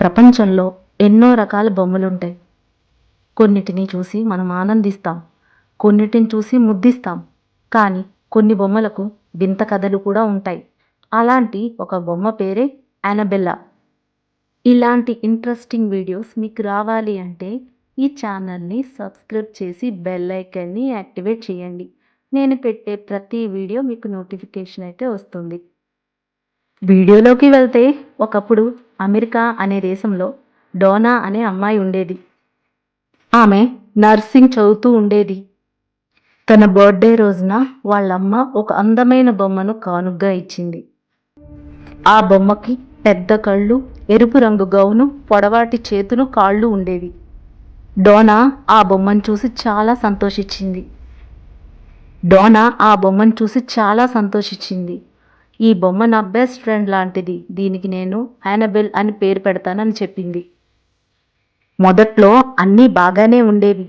ప్రపంచంలో ఎన్నో రకాల బొమ్మలుంటాయి. కొన్నిటిని చూసి మనం ఆనందిస్తాం. కొన్నిటిని చూసి ముద్దిస్తాం. కానీ కొన్ని బొమ్మలకు వింత కథలు కూడా ఉంటాయి. అలాంటి ఒక బొమ్మ పేరే యానబెల్లా ఇలాంటి ఇంట్రెస్టింగ్ వీడియోస్ మీకు రావాలి అంటే ఈ ఛానల్ని సబ్స్క్రైబ్ చేసి బెల్ ఐకన్ని యాక్టివేట్ చేయండి. నేను పెట్టే ప్రతి వీడియో మీకు నోటిఫికేషన్ అయితే వస్తుంది. వీడియోలోకి వెళ్తే ఒకప్పుడు అమెరికా అనే దేశంలో డోనా అనే అమ్మాయి ఉండేది. ఆమె నర్సింగ్ చదువుతూ ఉండేది. తన బర్త్డే రోజున వాళ్ళమ్మ ఒక అందమైన బొమ్మను కానుగ్గా ఇచ్చింది. ఆ బొమ్మకి పెద్ద కళ్ళు ఎరుపు రంగు గౌను పొడవాటి చేతులు కాళ్ళు ఉండేవి. డోనా ఆ బొమ్మను చూసి చాలా సంతోషించింది. డోనా ఆ బొమ్మను చూసి చాలా సంతోషించింది. ఈ బొమ్మ నా బెస్ట్ ఫ్రెండ్ లాంటిది. దీనికి నేను యానబెల్ అని పేరు పెడతానని చెప్పింది. మొదట్లో అన్నీ బాగానే ఉండేవి.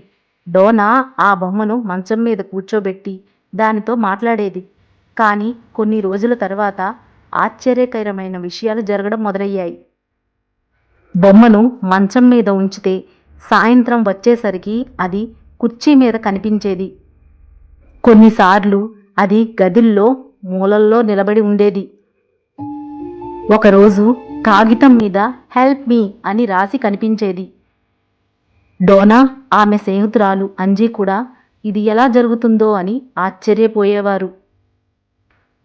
డోనా ఆ బొమ్మను మంచం మీద కూర్చోబెట్టి దానితో మాట్లాడేది. కానీ కొన్ని రోజుల తర్వాత ఆశ్చర్యకరమైన విషయాలు జరగడం మొదలయ్యాయి. బొమ్మను మంచం మీద ఉంచితే సాయంత్రం వచ్చేసరికి అది కుర్చీ మీద కనిపించేది. కొన్నిసార్లు అది గదిల్లో మూలల్లో నిలబడి ఉండేది. ఒకరోజు కాగితం మీద హెల్ప్ మీ అని రాసి కనిపించేది. డోనా ఆమె స్నేహితురాలు అంజీ కూడా ఇది ఎలా జరుగుతుందో అని ఆశ్చర్యపోయేవారు.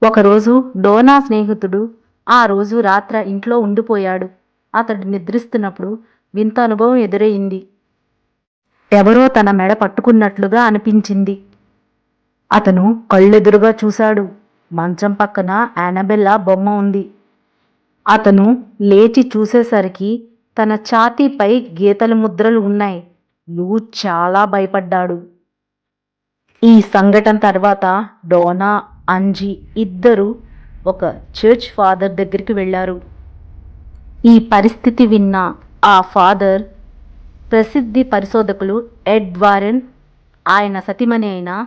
ఒకరోజు డోనా స్నేహితుడు ఆ రోజు రాత్ర ఇంట్లో ఉండిపోయాడు. అతడు నిద్రిస్తున్నప్పుడు వింత అనుభవం ఎదురయింది ఎవరో తన మెడ పట్టుకున్నట్లుగా అనిపించింది. అతను కళ్ళెదురుగా చూశాడు. మంచం పక్కన యానబెల్లా బొమ్మ ఉంది. అతను లేచి చూసేసరికి తన ఛాతీపై గీతల ముద్రలు ఉన్నాయి. లూ చాలా భయపడ్డాడు. ఈ సంఘటన తర్వాత డోనా అంజీ ఇద్దరు ఒక చర్చ్ ఫాదర్ దగ్గరికి వెళ్ళారు. ఈ పరిస్థితి విన్న ఆ ఫాదర్ ప్రసిద్ధి పరిశోధకులు ఎడ్ వారెన్ ఆయన సతిమణి అయిన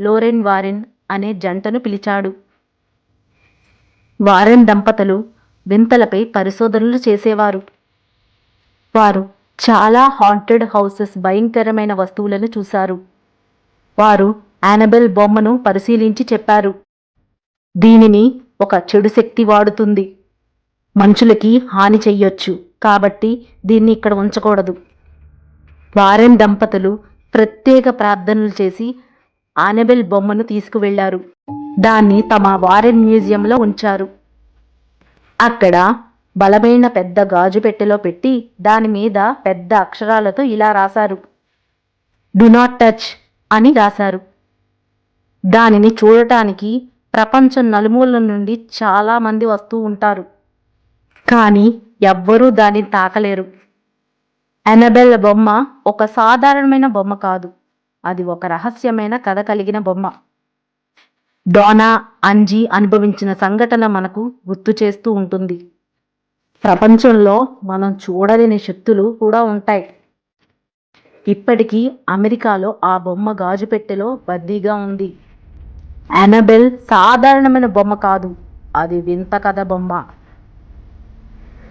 లోరెన్ వారెన్ అనే జంటను పిలిచాడు. వారెన్ దంపతులు వింతలపై పరిశోధనలు చేసేవారు. వారు చాలా హాంటెడ్ హౌసెస్ భయంకరమైన వస్తువులను చూశారు. వారు యానబెల్ బొమ్మను పరిశీలించి చెప్పారు. దీనిని ఒక చెడు శక్తి వాడుతుంది. మనుషులకి హాని చెయ్యొచ్చు కాబట్టి దీన్ని ఇక్కడ ఉంచకూడదు. వారెన్ దంపతులు ప్రత్యేక ప్రార్థనలు చేసి ఆనబెల్ బొమ్మను తీసుకువెళ్ళారు దాన్ని తమ వారెన్ మ్యూజియంలో ఉంచారు. అక్కడ బలమైన పెద్ద గాజు పెట్టెలో పెట్టి దాని మీద పెద్ద అక్షరాలతో ఇలా రాశారు. డు నాట్ టచ్ అని రాశారు. దానిని చూడటానికి ప్రపంచం నలుమూలల నుండి చాలామంది వస్తూ ఉంటారు. కానీ ఎవ్వరూ దాన్ని తాకలేరు. అనబెల్ బొమ్మ ఒక సాధారణమైన బొమ్మ కాదు. అది ఒక రహస్యమైన కథ కలిగిన బొమ్మ. డోనా అంజీ అనుభవించిన సంఘటన మనకు గుర్తు చేస్తూ ఉంటుంది. ప్రపంచంలో మనం చూడలేని శక్తులు కూడా ఉంటాయి. ఇప్పటికీ అమెరికాలో ఆ బొమ్మ గాజు పెట్టెలో బద్దీగా ఉంది. అనబెల్ సాధారణమైన బొమ్మ కాదు. అది వింత కథ బొమ్మ.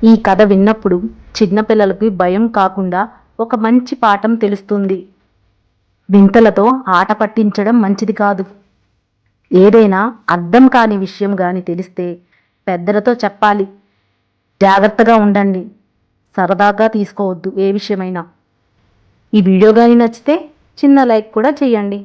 ఈ కథ విన్నప్పుడు చిన్నపిల్లలకి భయం కాకుండా ఒక మంచి పాఠం తెలుస్తుంది. వింతలతో ఆట పట్టించడం మంచిది కాదు. ఏదైనా అర్థం కాని విషయం కానీ తెలిస్తే పెద్దలతో చెప్పాలి. జాగ్రత్తగా ఉండండి. సరదాగా తీసుకోవద్దు ఏ విషయమైనా. ఈ వీడియో కానీ నచ్చితే చిన్న లైక్ కూడా చేయండి.